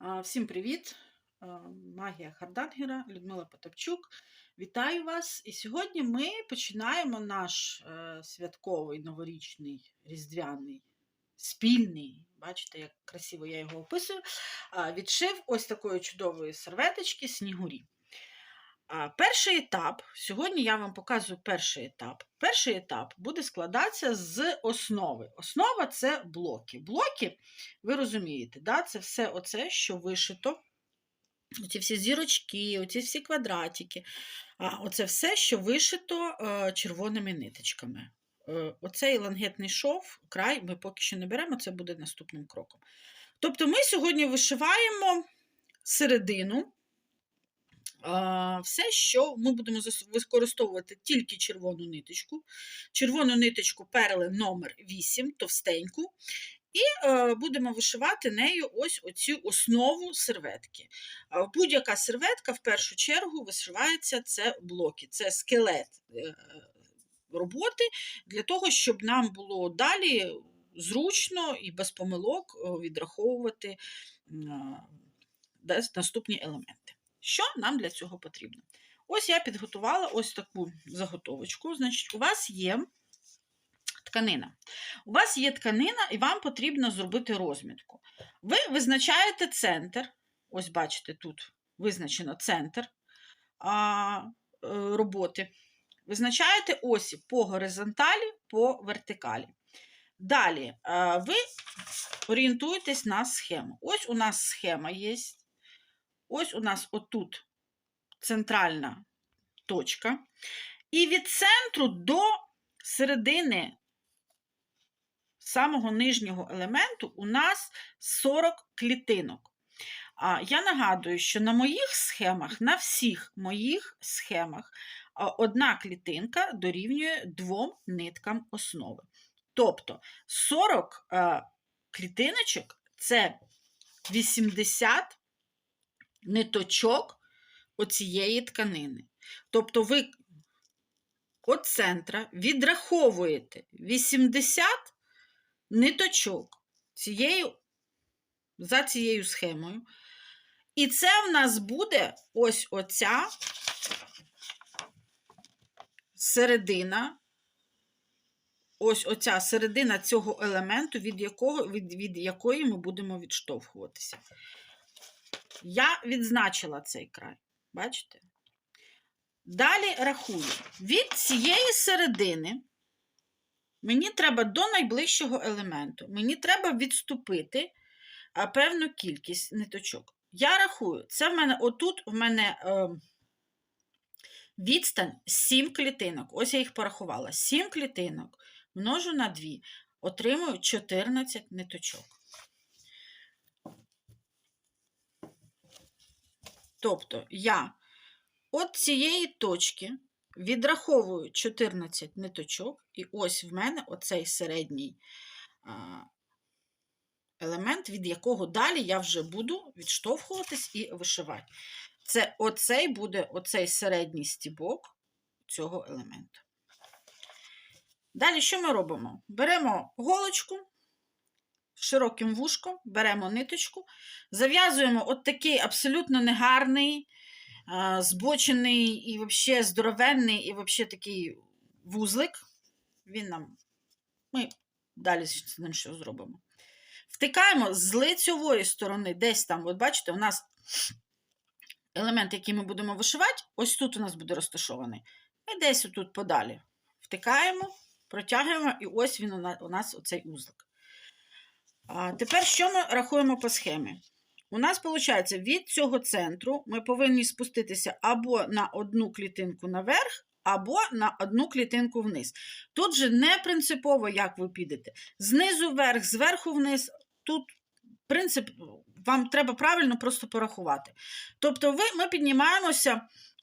Всім привіт! Магія Хардангера, Людмила Потапчук. Вітаю вас! І сьогодні ми починаємо наш е, святковий новорічний різдвяний спільний. Бачите, як красиво я його описую. Відшив ось такої чудової серветочки снігурі. Перший етап, сьогодні я вам показую перший етап. Перший етап буде складатися з основи. Основа це блоки. Блоки, ви розумієте, да? це все оце, що вишито. Оці всі зірочки, оці всі квадратики. А оце все, що вишито е, червоними ниточками. Е, оцей лангетний шов, край, ми поки що не беремо, це буде наступним кроком. Тобто ми сьогодні вишиваємо середину. Все, що ми будемо використовувати тільки червону ниточку. Червону ниточку перли номер 8, товстеньку. І е, будемо вишивати нею ось оцю основу серветки. Будь-яка серветка в першу чергу вишивається це блоки, це скелет е, роботи для того, щоб нам було далі зручно і без помилок е, відраховувати наступні елементи. Що нам для цього потрібно? Ось я підготувала ось таку заготовочку. Значить, у вас є тканина. У вас є тканина, і вам потрібно зробити розмітку. Ви визначаєте центр. Ось бачите, тут визначено центр а, е, роботи. Визначаєте осі по горизонталі, по вертикалі. Далі а, ви орієнтуєтесь на схему. Ось у нас схема є. Ось у нас отут центральна точка. І від центру до середини самого нижнього елементу у нас 40 клітинок. Я нагадую, що на моїх схемах, на всіх моїх схемах, одна клітинка дорівнює двом ниткам основи. Тобто 40 е, клітиночок це 80 ниточок оцієї тканини. Тобто ви від центра відраховуєте 80 ниточок цією, за цією схемою. І це в нас буде ось оця середина, ось оця середина цього елементу, від, якого, від, від якої ми будемо відштовхуватися. Я відзначила цей край. Бачите? Далі рахую. Від цієї середини мені треба до найближчого елементу. Мені треба відступити певну кількість ниточок. Я рахую, це в мене отут в мене е, відстань 7 клітинок. Ось я їх порахувала. 7 клітинок множу на 2, отримую 14 ниточок. Тобто я от цієї точки відраховую 14 ниточок, і ось в мене оцей середній елемент, від якого далі я вже буду відштовхуватись і вишивати. Це оцей буде оцей середній стібок цього елементу. Далі що ми робимо? Беремо голочку широким вушком, беремо ниточку, зав'язуємо от такий абсолютно негарний, збочений і взагалі здоровенний, і взагалі такий вузлик. Він нам, ми далі з ним що зробимо. Втикаємо з лицьової сторони, десь там, от бачите, у нас елемент, який ми будемо вишивати, ось тут у нас буде розташований. Ми десь тут подалі втикаємо, протягуємо, і ось він у нас оцей узлик. Тепер що ми рахуємо по схемі? У нас виходить, від цього центру ми повинні спуститися або на одну клітинку наверх, або на одну клітинку вниз. Тут же не принципово, як ви підете. Знизу вверх, зверху вниз. Тут принцип вам треба правильно просто порахувати. Тобто, ви, ми піднімаємося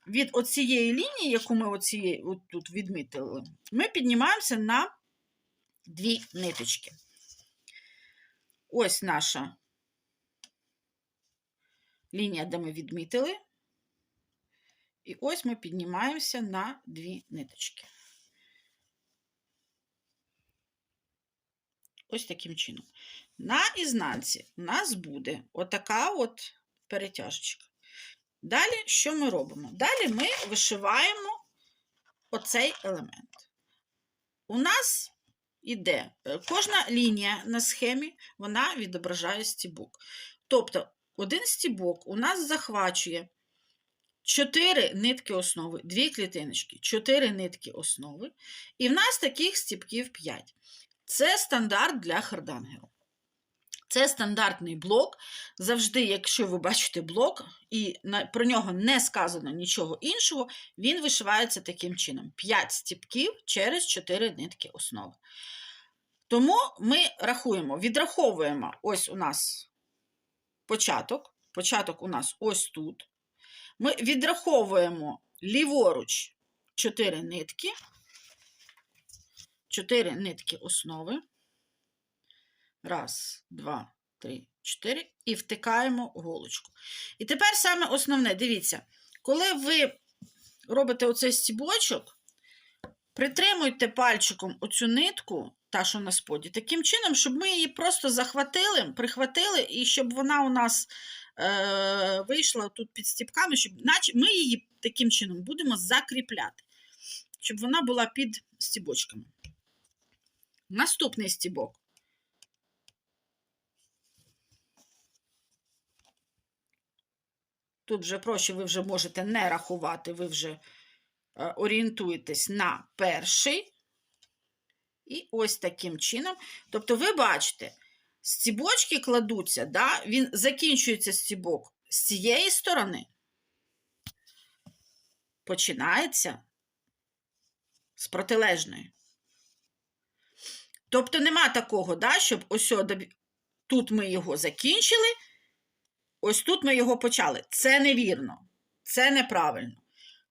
від оцієї лінії, яку ми оцієї, от тут відмітили, ми піднімаємося на дві ниточки. Ось наша лінія, де ми відмітили. І ось ми піднімаємося на дві ниточки. Ось таким чином. на ізнанці у нас буде отака от перетяжечка. Далі що ми робимо? Далі ми вишиваємо оцей елемент. У нас іде е, кожна лінія на схемі, вона відображає стібок. Тобто, один стібок у нас захвачує 4 нитки основи, 2 клітиночки, 4 нитки основи, і в нас таких стібків 5. Це стандарт для хардангеру. Це стандартний блок. Завжди, якщо ви бачите блок, і про нього не сказано нічого іншого, він вишивається таким чином: 5 стібків через 4 нитки основи. Тому ми рахуємо, відраховуємо ось у нас початок. Початок у нас ось тут. Ми відраховуємо ліворуч 4 нитки, 4 нитки основи. Раз, два, три, чотири. І втикаємо голочку. І тепер саме основне, дивіться, коли ви робите оцей стібочок, притримуйте пальчиком оцю нитку, та, що на споді, таким чином, щоб ми її просто захватили, прихватили, і щоб вона у нас е, вийшла тут під стібками, щоб наче ми її таким чином будемо закріпляти, щоб вона була під стібочками. Наступний стібок. Тут вже проще, ви вже можете не рахувати, ви вже е, орієнтуєтесь на перший. І ось таким чином. Тобто, ви бачите, стібочки кладуться, да? він закінчується стібок з цієї сторони, починається з протилежної. Тобто нема такого, да, щоб ось тут ми його закінчили, ось тут ми його почали. Це невірно, це неправильно.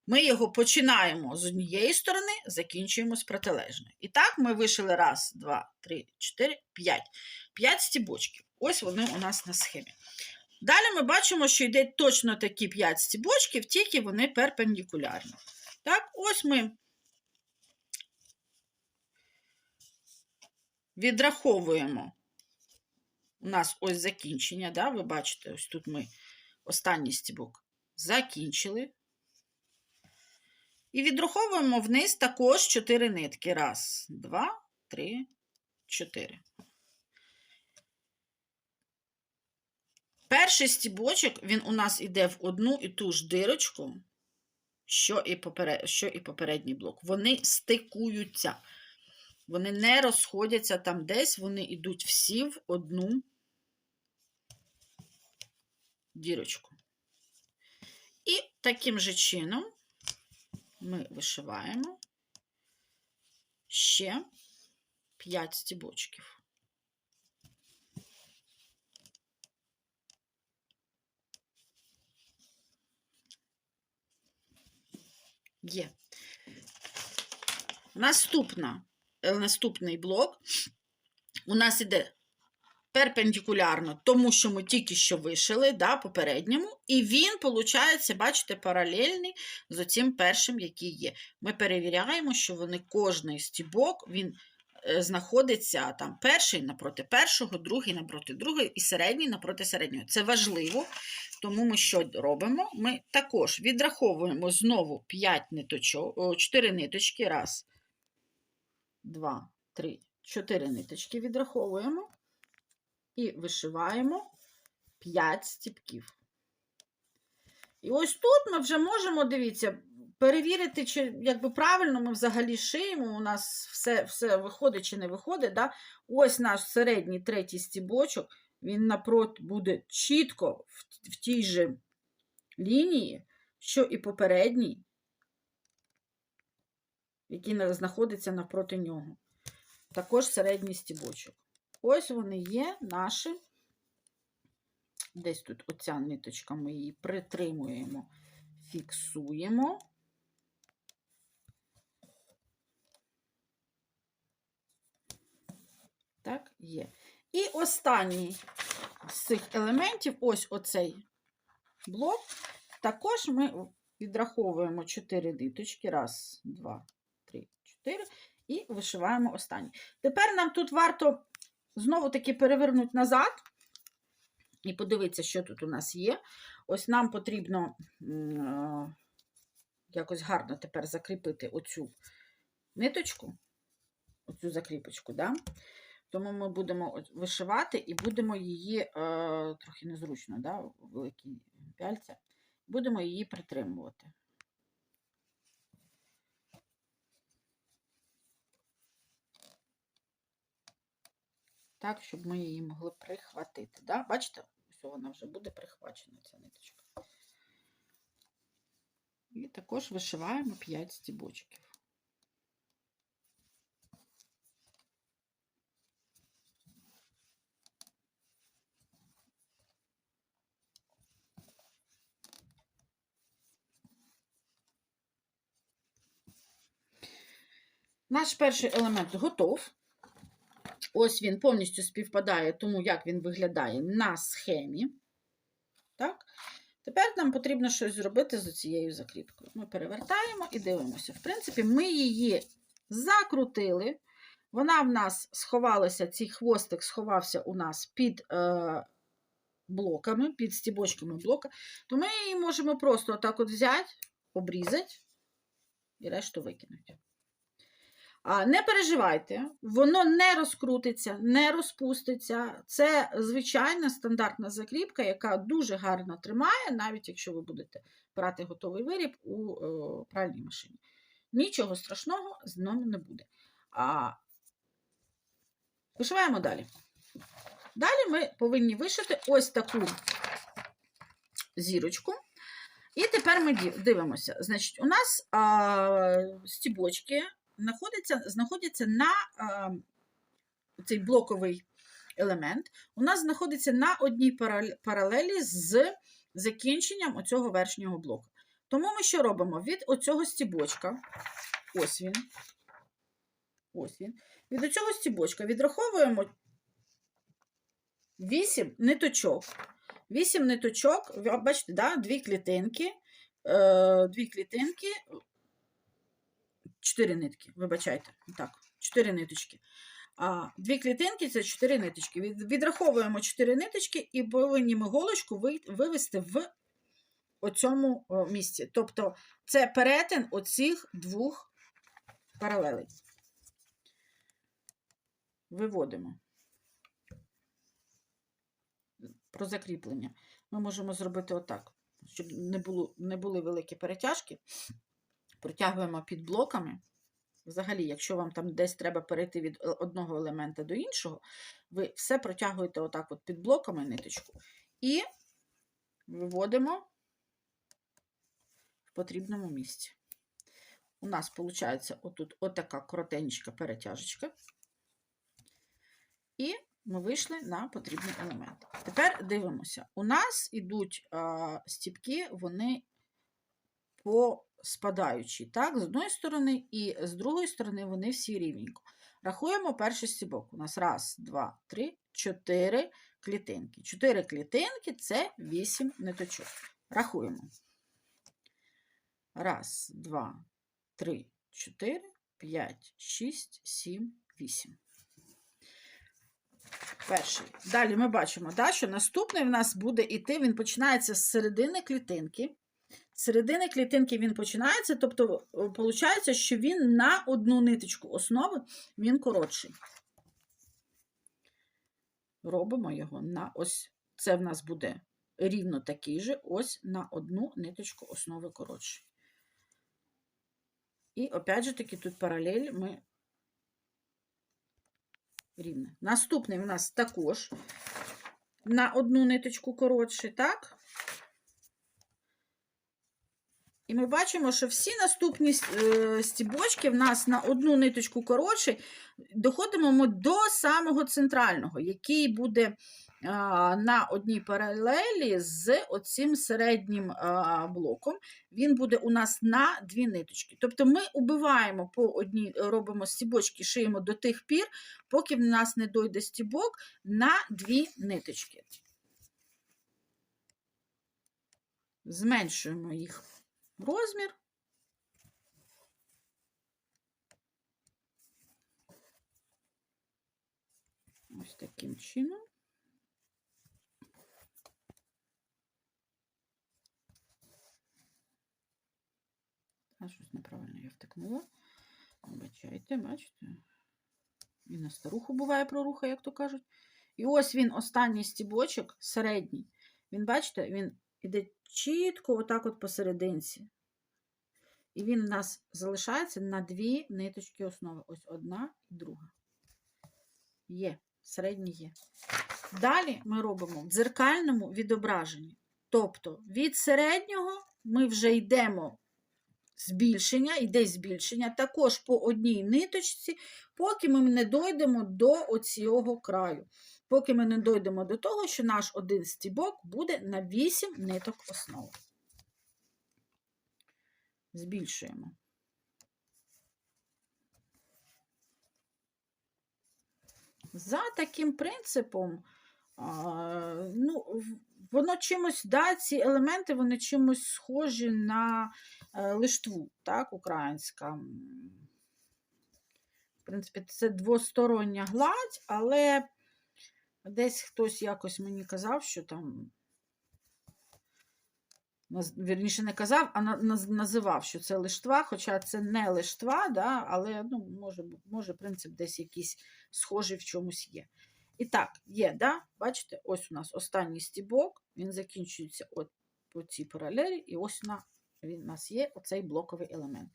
Ми його починаємо з однієї сторони, закінчуємо з протилежної. І так ми вишили раз, два, три, чотири, п'ять. П'ять стібочків. Ось вони у нас на схемі. Далі ми бачимо, що йде точно такі 5 стібочків, тільки вони перпендикулярні. Так, ось ми відраховуємо. У нас ось закінчення, да? ви бачите, ось тут ми останній стібок закінчили. І відраховуємо вниз також 4 нитки. Раз, два, три, чотири. Перший стібочок, він у нас іде в одну і ту ж дирочку, що і, поперед... що і попередній блок. Вони стикуються. Вони не розходяться там десь, вони йдуть всі в одну дірочку. І таким же чином ми вишиваємо ще 5 стібочків. Є. Наступна, е, наступний блок у нас іде перпендикулярно, тому що ми тільки що вишили, да, попередньому, і він, виходить, бачите, паралельний з оцим першим, який є. Ми перевіряємо, що вони кожний стібок, він е, знаходиться там перший напроти першого, другий напроти другого і середній напроти середнього. Це важливо, тому ми що робимо? Ми також відраховуємо знову 5 ниточок, 4 ниточки. Раз, два, три, 4 ниточки відраховуємо і вишиваємо 5 стіпків. І ось тут ми вже можемо, дивіться, перевірити, чи якби правильно ми взагалі шиємо, у нас все все виходить чи не виходить. Да? Ось наш середній третій стібочок, він напроти буде чітко в, в тій же лінії, що і попередній, який знаходиться навпроти нього. Також середній стібочок. Ось вони є наші. Десь тут оця ниточка, ми її притримуємо, фіксуємо. Так, є. І останній з цих елементів, ось оцей блок, також ми відраховуємо 4 ниточки. Раз, два, три, чотири. І вишиваємо останній. Тепер нам тут варто знову таки перевернути назад і подивитися, що тут у нас є. Ось нам потрібно е, якось гарно тепер закріпити оцю ниточку, оцю закріпочку, да? тому ми будемо вишивати і будемо її, е, трохи незручно, да? великі пяльця, будемо її притримувати. Так, щоб ми її могли прихватити. Да? Бачите, ось вона вже буде прихвачена, ця ниточка. І також вишиваємо 5 стібочків. Наш перший елемент готов. Ось він повністю співпадає тому, як він виглядає на схемі. Так? Тепер нам потрібно щось зробити з цією закріпкою. Ми перевертаємо і дивимося. В принципі, ми її закрутили. Вона в нас сховалася, цей хвостик сховався у нас під е, блоками, під стібочками блока. То ми її можемо просто отак от взяти, обрізати і решту викинути. Не переживайте, воно не розкрутиться, не розпуститься. Це звичайна стандартна закріпка, яка дуже гарно тримає, навіть якщо ви будете брати готовий виріб у е, пральній машині. Нічого страшного з ним не буде. А, Вишиваємо далі. Далі ми повинні вишити ось таку зірочку. І тепер ми дивимося. Значить, у нас а, стібочки знаходяться, знаходяться на а, цей блоковий елемент, у нас знаходиться на одній паралелі з закінченням оцього верхнього блоку. Тому ми що робимо? Від оцього стібочка, ось він, ось він, від оцього стібочка відраховуємо 8 ниточок. 8 ниточок, бачите, да, дві клітинки, е, дві клітинки, 4 нитки, вибачайте, так, 4 ниточки. А, Дві клітинки це 4 ниточки. Відраховуємо 4 ниточки і повинні ми голочку вивести в оцьому місці. Тобто це перетин оцих двох паралелей. Виводимо. Про закріплення. Ми можемо зробити отак, щоб не, було, не були великі перетяжки протягуємо під блоками. Взагалі, якщо вам там десь треба перейти від одного елемента до іншого, ви все протягуєте отак от під блоками ниточку і виводимо в потрібному місці. У нас виходить отут отака коротенька перетяжечка. І ми вийшли на потрібний елемент. Тепер дивимося. У нас йдуть стіпки, вони по спадаючі, так, з одної сторони, і з другої сторони вони всі рівненько. Рахуємо перший стібок. У нас раз, два, три, чотири клітинки. Чотири клітинки це вісім ниточок. Рахуємо. Раз, два, три, чотири, п'ять, шість, сім, вісім. Перший. Далі ми бачимо, да, що наступний в нас буде йти, він починається з середини клітинки. Середини клітинки він починається, тобто, виходить, що він на одну ниточку основи він коротший. Робимо його на ось, це в нас буде рівно такий же, ось на одну ниточку основи коротший. І, опять же таки, тут паралель ми рівне. Наступний у нас також на одну ниточку коротший, так? І ми бачимо, що всі наступні е, стібочки в нас на одну ниточку коротше, доходимо ми до самого центрального, який буде на одній паралелі з оцим середнім блоком. Він буде у нас на дві ниточки. Тобто ми убиваємо по одній, робимо стібочки, шиємо до тих пір, поки в нас не дойде стібок на дві ниточки. Зменшуємо їх розмір. Ось таким чином. А щось неправильно я втикнула. Вибачайте, бачите? І на старуху буває проруха, як то кажуть. І ось він, останній стібочок, середній. Він, бачите, він іде чітко отак от посерединці. І він у нас залишається на дві ниточки основи. Ось одна і друга. Є, середній є. Далі ми робимо в дзеркальному відображенні. Тобто від середнього ми вже йдемо збільшення, йде збільшення, також по одній ниточці, поки ми не дойдемо до оцього краю. Поки ми не дойдемо до того, що наш один стібок буде на 8 ниток основи. Збільшуємо. За таким принципом, ну, воно чимось, да, ці елементи, вони чимось схожі на е, лиштву, так, українська. В принципі, це двостороння гладь, але десь хтось якось мені казав, що там. Вірніше не казав, а називав, що це лиштва, хоча це не лиштва, да, але ну, може, може принцип десь якийсь схожий в чомусь є. І так, є, да? бачите, ось у нас останній стібок, він закінчується от по цій паралелі, і ось на, він у нас є оцей блоковий елемент.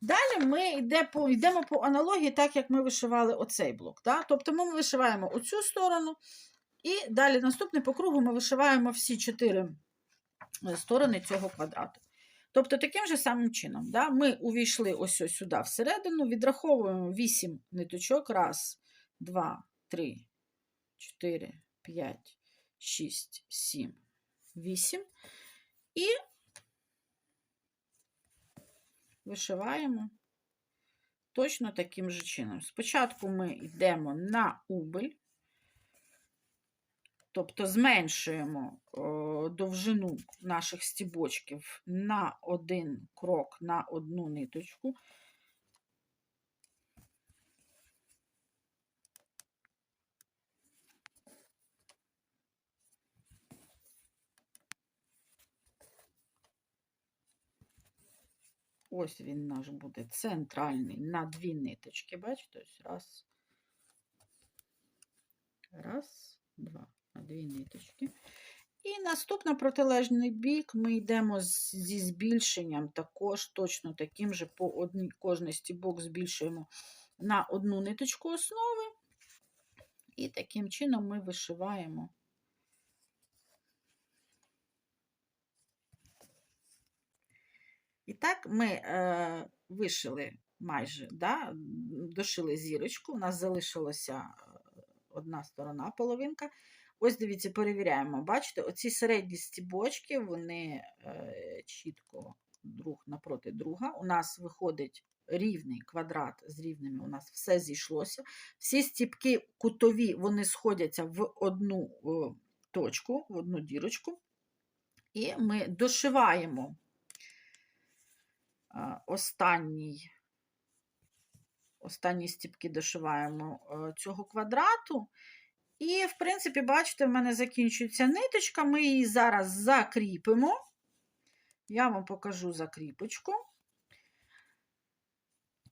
Далі ми йде по, йдемо по аналогії, так як ми вишивали оцей блок. Да? Тобто ми вишиваємо оцю сторону, і далі наступний по кругу ми вишиваємо всі чотири е, сторони цього квадрату. Тобто, таким же самим чином, да, ми увійшли ось ось сюди всередину, відраховуємо 8 ниточок. Раз, два, три, 4, 5, 6, 7, 8. І вишиваємо точно таким же чином. Спочатку ми йдемо на убыль, тобто зменшуємо довжину наших стібочків на один крок, на одну ниточку. Ось він наш буде центральний на дві ниточки. Бачите? Ось раз. Раз, два, на дві ниточки. І наступно протилежний бік ми йдемо зі збільшенням, також точно таким же по одній, кожний стібок збільшуємо на одну ниточку основи. І таким чином ми вишиваємо. І так ми е, вишили майже, да, дошили зірочку, у нас залишилася е, одна сторона, половинка. Ось дивіться, перевіряємо. Бачите, оці середні стібочки, вони е, чітко друг напроти друга. У нас виходить рівний квадрат з рівними, у нас все зійшлося. Всі стібки кутові, вони сходяться в одну е, точку, в одну дірочку. І ми дошиваємо останній, останні стіпки дошиваємо е, цього квадрату. І, в принципі, бачите, в мене закінчується ниточка. Ми її зараз закріпимо. Я вам покажу закріпочку.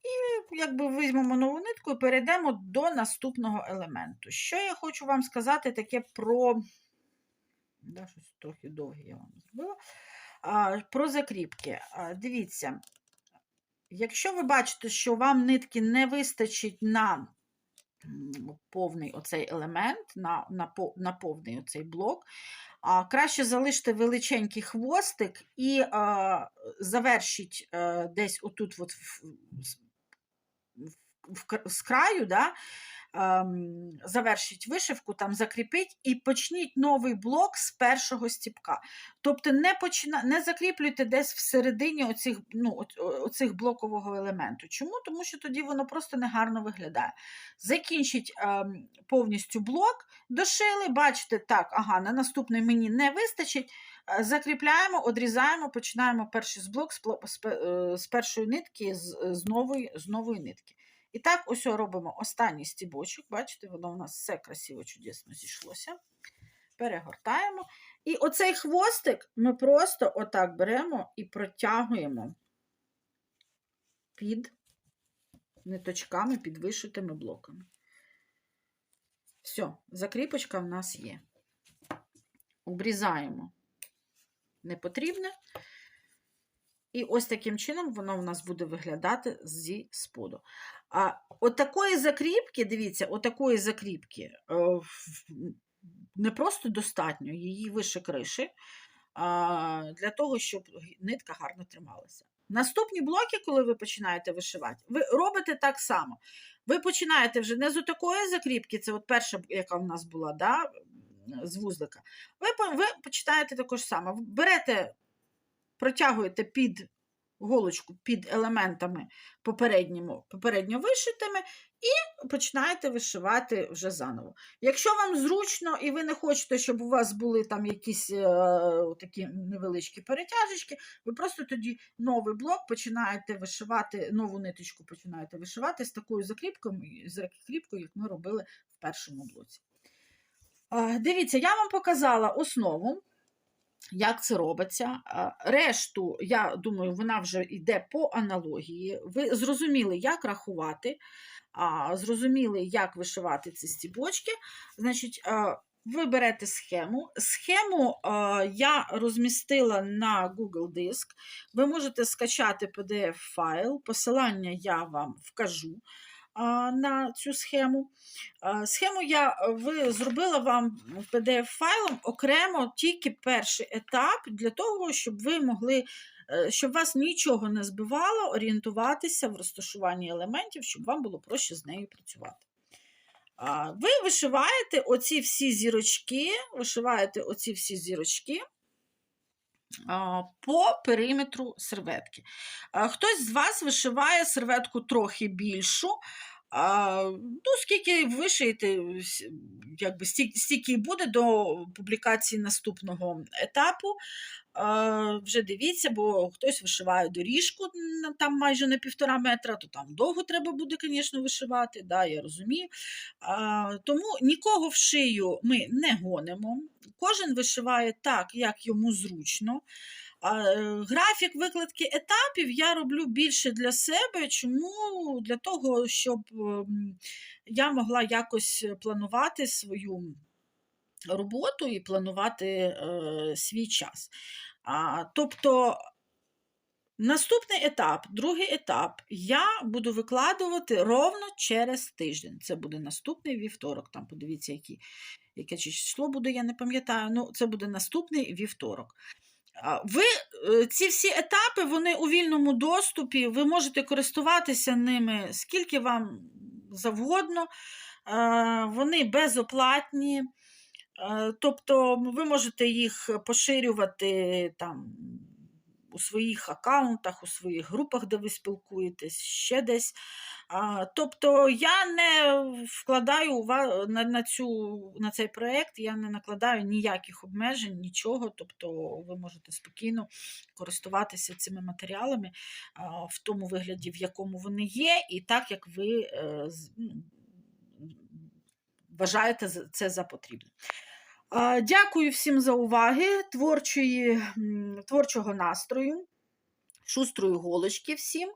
І якби візьмемо нову нитку і перейдемо до наступного елементу. Що я хочу вам сказати таке про. Да, щось трохи довге я вам зробила. Про закріпки. Дивіться, якщо ви бачите, що вам нитки не вистачить на повний оцей елемент, на, на, на повний оцей блок, а, краще залиште величенький хвостик і а, завершіть а, десь отут от з краю, да, завершіть вишивку, там закріпіть і почніть новий блок з першого стіпка. Тобто не, почина... не закріплюйте десь всередині оцих, ну, оцих блокового елементу. Чому? Тому що тоді воно просто негарно виглядає. Закінчіть ем, повністю блок, дошили, бачите, так, ага, на наступний мені не вистачить. Закріпляємо, одрізаємо, починаємо перший з блок е, з першої нитки, з, з, нової, з нової нитки. І так, ось робимо останній стібочок. Бачите, воно у нас все красиво, чудесно зійшлося. Перегортаємо. І оцей хвостик ми просто отак беремо і протягуємо під ниточками, під вишитими блоками. Все, закріпочка в нас є. Обрізаємо непотрібне. І ось таким чином воно в нас буде виглядати зі споду. А от такої закріпки, дивіться, отакої закріпки е, не просто достатньо, її вище криші, для того, щоб нитка гарно трималася. Наступні блоки, коли ви починаєте вишивати, ви робите так само. Ви починаєте вже не з отакої закріпки, це от перша, яка в нас була, да, з вузлика. Ви, ви починаєте також саме. Берете, протягуєте під голочку під елементами попередніми, попередньо вишитими, і починаєте вишивати вже заново. Якщо вам зручно і ви не хочете, щоб у вас були там якісь е, такі невеличкі перетяжечки, ви просто тоді новий блок починаєте вишивати, нову ниточку починаєте вишивати з такою закріпкою, закріпкою, як ми робили в першому блоці. Е, Дивіться, я вам показала основу, як це робиться. Решту, я думаю, вона вже йде по аналогії. Ви зрозуміли, як рахувати, зрозуміли, як вишивати ці стібочки. Значить, ви берете схему. Схему я розмістила на Google Диск. Ви можете скачати PDF-файл, посилання я вам вкажу на цю схему. Схему я е, ви зробила вам PDF-файлом окремо тільки перший етап для того, щоб ви могли, е, щоб вас нічого не збивало, орієнтуватися в розташуванні елементів, щоб вам було проще з нею працювати. Ви вишиваєте оці всі зірочки, вишиваєте оці всі зірочки по периметру серветки. Хтось з вас вишиває серветку трохи більшу. А, ну, скільки вишиєте, якби стільки, і буде до публікації наступного етапу. А, вже дивіться, бо хтось вишиває доріжку там майже на півтора метра, то там довго треба буде, звісно, вишивати, да, я розумію. А, тому нікого в шию ми не гонимо. Кожен вишиває так, як йому зручно. Е, Графік викладки етапів я роблю більше для себе. Чому? Для того, щоб ем, я могла якось планувати свою роботу і планувати е, свій час. Тобто, наступний етап, другий етап, я буду викладувати ровно через тиждень. Це буде наступний вівторок. Там подивіться, які, яке число буде, я не пам'ятаю. Ну, це буде наступний вівторок. Ви е, ці всі етапи вони у вільному доступі, ви можете користуватися ними скільки вам завгодно, Е, вони безоплатні. Е, Тобто ви можете їх поширювати там у своїх аккаунтах, у своїх групах, де ви спілкуєтесь, ще десь. А, Тобто я не вкладаю на, на, цю, на цей проєкт, я не накладаю ніяких обмежень, нічого. Тобто ви можете спокійно користуватися цими матеріалами а, в тому вигляді, в якому вони є, і так, як ви е, вважаєте це за потрібне. Дякую всім за уваги, творчої, творчого настрою, шустрої голочки всім.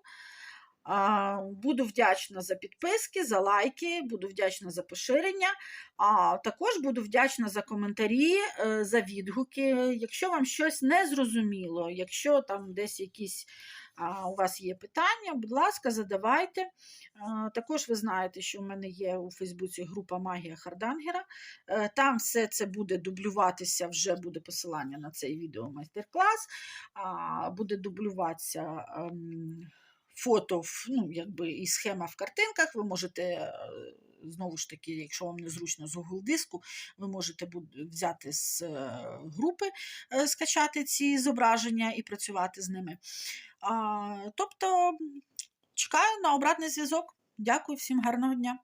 Буду вдячна за підписки, за лайки, буду вдячна за поширення. А також буду вдячна за коментарі, е, за відгуки. Якщо вам щось не зрозуміло, якщо там десь якісь у вас є питання, будь ласка, задавайте. Також ви знаєте, що в мене є у Фейсбуці група Магія Хардангера. Е, Там все це буде дублюватися, вже буде посилання на цей відео майстер-клас. Буде дублюватися. ем, Фото ну, якби, і схема в картинках. Ви можете, е, знову ж таки, якщо вам незручно з Google диску, ви можете взяти з е, групи, е, скачати ці зображення і працювати з ними. Тобто, чекаю на обратний зв'язок. Дякую всім гарного дня.